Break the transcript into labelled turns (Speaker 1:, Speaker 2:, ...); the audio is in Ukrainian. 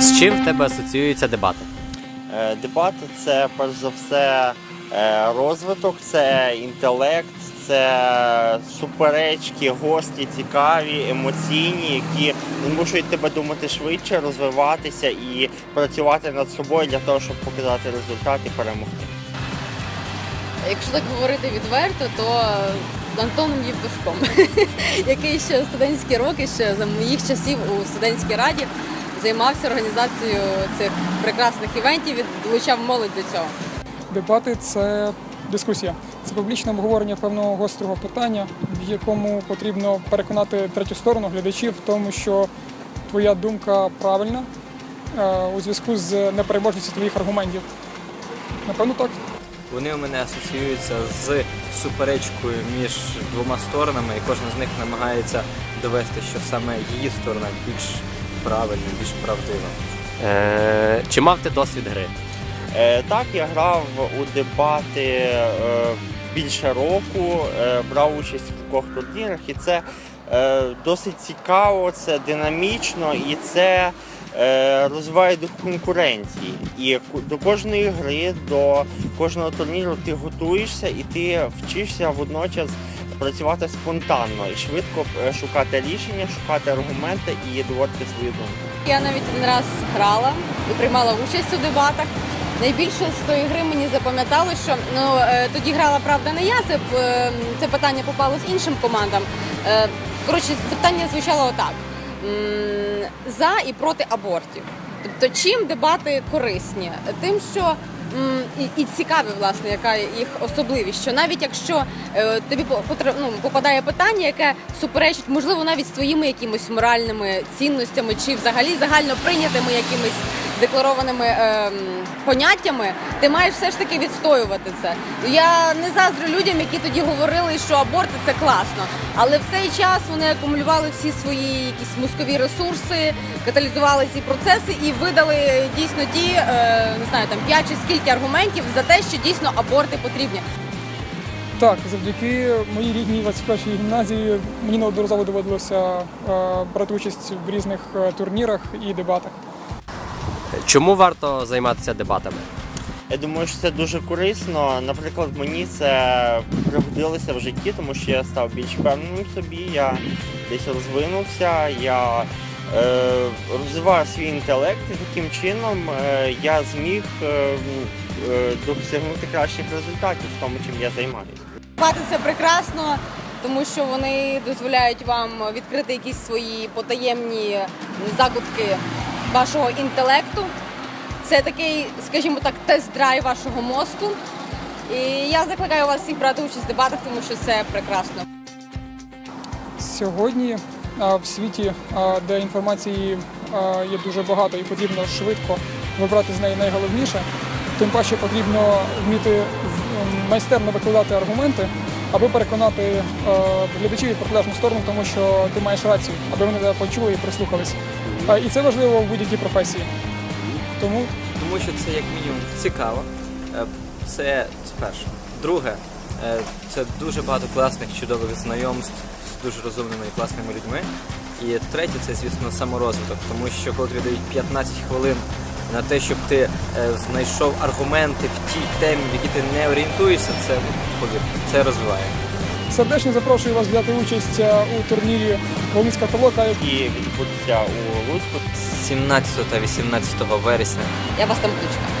Speaker 1: З чим в тебе асоціюються дебати?
Speaker 2: Е, Дебати це перш за все е, розвиток, це інтелект, це суперечки, гості, цікаві, емоційні, які змушують тебе думати швидше, розвиватися і працювати над собою для того, щоб показати результат і перемогти.
Speaker 3: Якщо так говорити відверто, то Антоном Євтушком, який ще студентські роки, ще за моїх часів у студентській раді займався організацією цих прекрасних івентів і долучав молодь до цього.
Speaker 4: Дебати це дискусія. Це публічне обговорення певного гострого питання, в якому потрібно переконати третю сторону глядачів в тому, що твоя думка правильна е, у зв'язку з непереможністю твоїх аргументів. Напевно, так.
Speaker 5: Вони у мене асоціюються з суперечкою між двома сторонами, і кожна з них намагається довести, що саме її сторона більш правильна, більш правдива.
Speaker 1: Е, чи мав ти досвід гри?
Speaker 2: Е, Так, я грав у дебати е, більше року, е, брав участь в кількох турнірах, і це е, досить цікаво, це динамічно і це е, розвиває дух конкуренції. І до кожної гри, до кожного турніру ти готуєшся і ти вчишся водночас працювати спонтанно і швидко е, шукати рішення, шукати аргументи і доводити свою думку.
Speaker 3: Я навіть один раз грала і приймала участь у дебатах. Найбільше з тої гри мені запам'яталося, що ну е, тоді грала правда не я. Це, е, це питання попало з іншим командам. Коротше, запитання звучало отак: за і проти абортів. Тобто, чим дебати корисні? Тим, що і, і цікаві, власне, яка їх особливість, що навіть якщо е, тобі ну, попадає питання, яке суперечить, можливо, навіть з твоїми якимись моральними цінностями чи взагалі загально прийнятими якимись декларованими ем, поняттями, ти маєш все ж таки відстоювати це. Я не заздрю людям, які тоді говорили, що аборти це класно. Але в цей час вони акумулювали всі свої якісь мозкові ресурси, каталізували ці процеси і видали дійсно ті, е, не знаю, там 5 чи скільки аргументів за те, що дійсно аборти потрібні.
Speaker 4: Так, завдяки моїй рідній 21-й гімназії мені неодноразово доводилося е, брати участь в різних е, турнірах і дебатах.
Speaker 1: Чому варто займатися дебатами?
Speaker 2: Я думаю, що це дуже корисно. Наприклад, мені це пригодилося в житті, тому що я став більш впевненим в собі, я десь розвинувся, я е, розвиваю свій інтелект і таким чином е, я зміг е, е, досягнути кращих результатів в тому, чим я займаюся.
Speaker 3: Дебати це прекрасно, тому що вони дозволяють вам відкрити якісь свої потаємні закутки вашого інтелекту. Це такий, скажімо так, тест-драйв вашого мозку. І я закликаю вас всіх брати участь в дебатах, тому що це прекрасно.
Speaker 4: Сьогодні а, в світі, де інформації є дуже багато і потрібно швидко вибрати з неї найголовніше, тим паче потрібно вміти майстерно викладати аргументи, аби переконати е, глядачів і протилежну сторону, тому що ти маєш рацію, аби вони тебе почули і прислухались. А, І це важливо в будь-якій професії. Тому
Speaker 5: Тому що це як мінімум цікаво. Е, Це, це перше. Друге, е, це дуже багато класних, чудових знайомств з дуже розумними і класними людьми. І третє, це, звісно, саморозвиток, тому що коли тобі дають 15 хвилин на те, щоб ти е, знайшов аргументи в тій темі, в якій ти не орієнтуєшся, це це розвиває.
Speaker 4: сердечно запрошую вас взяти участь е, у турнірі Волинська толока.
Speaker 2: І відбудеться у Луцьку
Speaker 5: 17 та 18 вересня
Speaker 3: Я вас там кличка.